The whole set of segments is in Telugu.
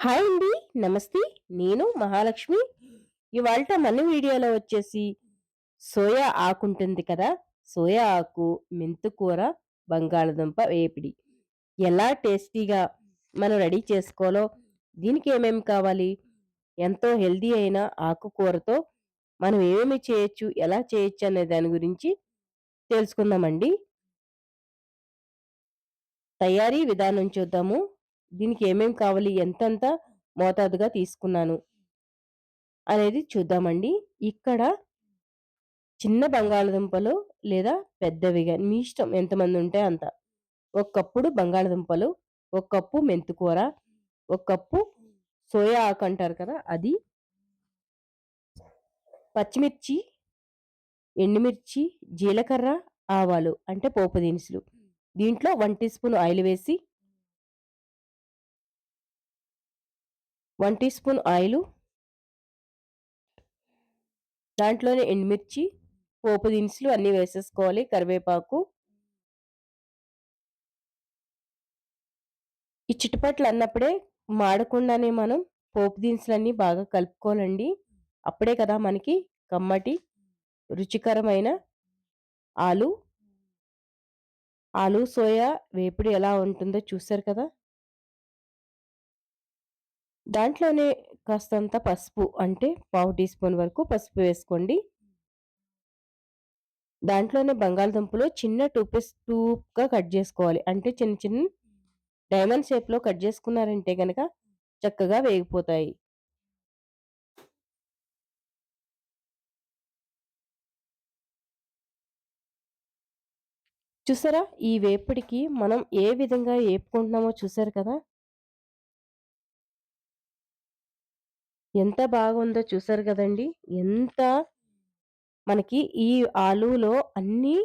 హాయ్ అండి. నమస్తే. నేను మహాలక్ష్మి. ఇవాళ మన వీడియోలో వచ్చేసి సోయా ఆకు ఉంటుంది కదా. సోయా ఆకు మెంతుకూర బంగాళదుంప వేపిడి. ఎలా టేస్టీగా మనం రెడీ చేసుకోవాలో దీనికి ఏమేమి కావాలి ఎంతో హెల్దీ అయిన ఆకుకూరతో మనం ఏమేమి చేయొచ్చు ఎలా చేయొచ్చు అనే దాని గురించి తెలుసుకుందామండి. తయారీ విధానం చూద్దాము. దీనికి ఏమేమి కావాలి? ఎంతంత మోతాదుగా తీసుకున్నాను? అనేది చూద్దామండి. ఇక్కడ చిన్న బంగాళదుంపలు లేదా పెద్దవిగా మీ ఇష్టం ఎంతమంది ఉంటే అంత. ఒక కప్పుడు బంగాళదుంపలు ఒక కప్పు మెంతుకూర ఒక కప్పు సోయా ఆకు అంటారు కదా అది. పచ్చిమిర్చి ఎండుమిర్చి జీలకర్ర ఆవాలు అంటే పోపు దినుసులు. దీంట్లో వన్ టీ స్పూన్ ఆయిల్ వేసి వన్ టీ స్పూన్ ఆయిల్ దాంట్లోనే ఎండుమిర్చి పోపు దినుసులు అన్నీ వేసేసుకోవాలి కరివేపాకు. ఈ చిట్టుపట్లు అన్నప్పుడే మాడకుండానే మనం పోపు దినుసులన్నీ బాగా కలుపుకోవాలండి. అప్పుడే కదా మనకి కమ్మటి రుచికరమైన ఆలు ఆలు సోయా వేపుడు ఎలా ఉంటుందో చూసారు కదా? దాంట్లోనే కాస్తంత పసుపు అంటే పావు టీ స్పూన్ వరకు పసుపు వేసుకోండి. దాంట్లోనే బంగాళదుంపలు చిన్న టూ పీస్ టూగా కట్ చేసుకోవాలి. అంటే చిన్న చిన్న డైమండ్ షేప్లో కట్ చేసుకున్నారంటే కనుక చక్కగా వేగిపోతాయి. చూసారా? ఈ వేపుడికి మనం ఏ విధంగా వేపుకుంటున్నామో చూసారు కదా? ఎంత బాగుందో చూసారు కదండి. ఎంత మనకి ఈ ఆలులో అన్ని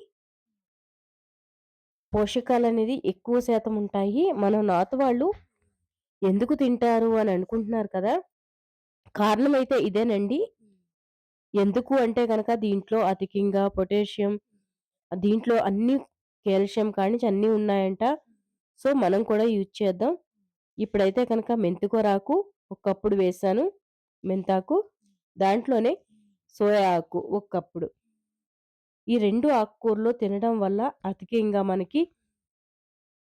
పోషకాలు అనేది ఎక్కువ శాతం ఉంటాయి. మన నాత వాళ్ళు ఎందుకు తింటారు అని అనుకుంటున్నారు కదా! కారణం అయితే ఇదేనండి. ఎందుకు అంటే కనుక దీంట్లో అధికంగా పొటాషియం దీంట్లో అన్ని కాల్షియం కానీ అన్నీ ఉన్నాయంట. సో మనం కూడా యూజ్ చేద్దాం. ఇప్పుడైతే కనుక మెంతుకూరాకు ఒకప్పుడు వేసాను. మెంతాకు దాంట్లోనే సోయా ఆకు ఒక కప్పుడు ఈ రెండు ఆకుకూరలు తినడం వల్ల అధికంగా మనకి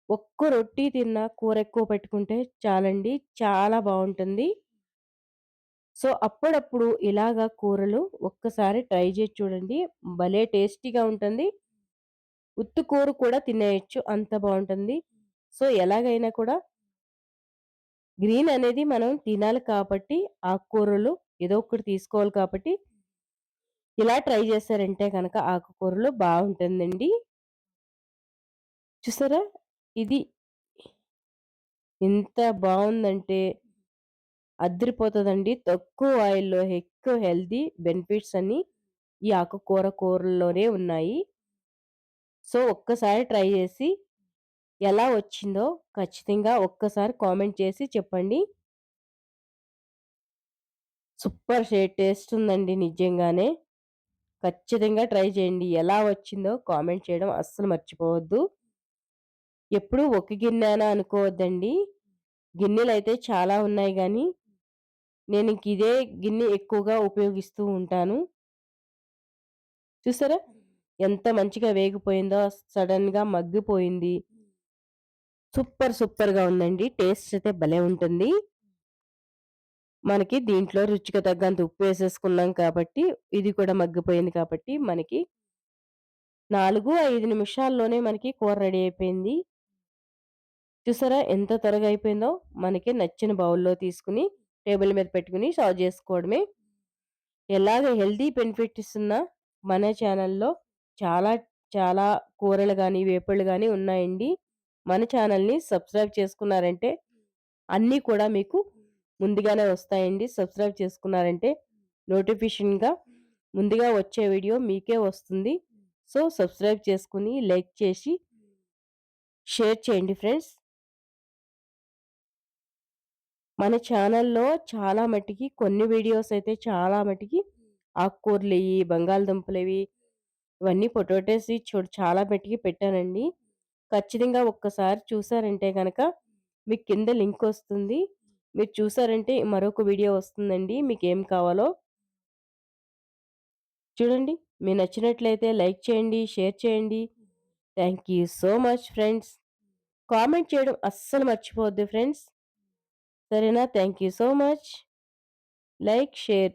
ఒక్క రొట్టి తిన్న కూర ఎక్కువ పెట్టుకుంటే చాలండి చాలా బాగుంటుంది. సో అప్పుడప్పుడు ఇలాగా కూరలు ఒక్కసారి ట్రై చేసి చూడండి భలే టేస్టీగా ఉంటుంది. ఉత్తు కూర కూడా తినేయచ్చు అంత బాగుంటుంది. సో ఎలాగైనా కూడా గ్రీన్ అనేది మనం తినాలి కాబట్టి ఆకుకూరలు ఏదో ఒకటి తీసుకోవాలి కాబట్టి ఇలా ట్రై చేశారంటే కనుక ఆకుకూరలు బాగుంటుందండి. చూసారా? ఇది ఎంత బాగుందంటే అద్దరిపోతుందండి తక్కువ ఆయిల్లో ఎక్కువ హెల్దీ బెనిఫిట్స్ అని ఈ ఆకుకూర కూరల్లోనే ఉన్నాయి. సో ఒక్కసారి ట్రై చేసి ఎలా వచ్చిందో ఖచ్చితంగా ఒక్కసారి కామెంట్ చేసి చెప్పండి. సూపర్ షేడ్ టేస్ట్ ఉందండి నిజంగానే. ఖచ్చితంగా ట్రై చేయండి. ఎలా వచ్చిందో కామెంట్ చేయడం అస్సలు మర్చిపోవద్దు. ఎప్పుడు ఒక గిన్నెనా అనుకోవద్దండి. గిన్నెలు అయితే చాలా ఉన్నాయి కానీ నేను ఇంక ఇదే గిన్నె ఎక్కువగా ఉపయోగిస్తూ ఉంటాను. చూసారా? ఎంత మంచిగా వేగిపోయిందో సడన్గా మగ్గిపోయింది. సూపర్ సూపర్గా ఉందండి. టేస్ట్ అయితే భలే ఉంటుంది. మనకి దీంట్లో రుచికి తగ్గంత ఉప్పు వేసేసుకున్నాం కాబట్టి ఇది కూడా మగ్గిపోయింది కాబట్టి మనకి నాలుగు ఐదు నిమిషాల్లోనే మనకి కూర రెడీ అయిపోయింది. చూసారా ఎంత త్వరగా అయిపోయిందో? మనకి నచ్చిన బౌల్లో తీసుకుని టేబుల్ మీద పెట్టుకుని సర్వ్ చేసుకోవడమే. ఎలాగ హెల్దీ బెనిఫిట్ ఇస్తున్నా మన ఛానల్లో చాలా చాలా కూరలు కానీ వేపుళ్ళు కానీ ఉన్నాయండి. మన ఛానల్ని సబ్స్క్రైబ్ చేసుకున్నారంటే అన్నీ కూడా మీకు ముందుగానే వస్తాయండి. సబ్స్క్రైబ్ చేసుకున్నారంటే నోటిఫికేషన్గా ముందుగా వచ్చే వీడియో మీకే వస్తుంది. సో సబ్స్క్రైబ్ చేసుకుని లైక్ చేసి షేర్ చేయండి ఫ్రెండ్స్. మన ఛానల్లో చాలా మట్టికి కొన్ని వీడియోస్ అయితే చాలా మట్టికి ఆకుకూరలు బంగాళదుంపలు ఇవన్నీ పొటాటోస్ చూడు చాలా మట్టికి పెట్టానండి. ఖచ్చితంగా ఒక్కసారి చూసారంటే కనుక మీకు కింద లింక్ వస్తుంది మీరు చూసారంటే మరొక వీడియో వస్తుందండి. మీకు ఏం కావాలో చూడండి. మీ నచ్చినట్లయితే లైక్ చేయండి, షేర్ చేయండి. Thank you so much friends. Comment చేయడం అస్సలు మర్చిపోవద్దు ఫ్రెండ్స్. సరేనా? Thank you so much. Like, share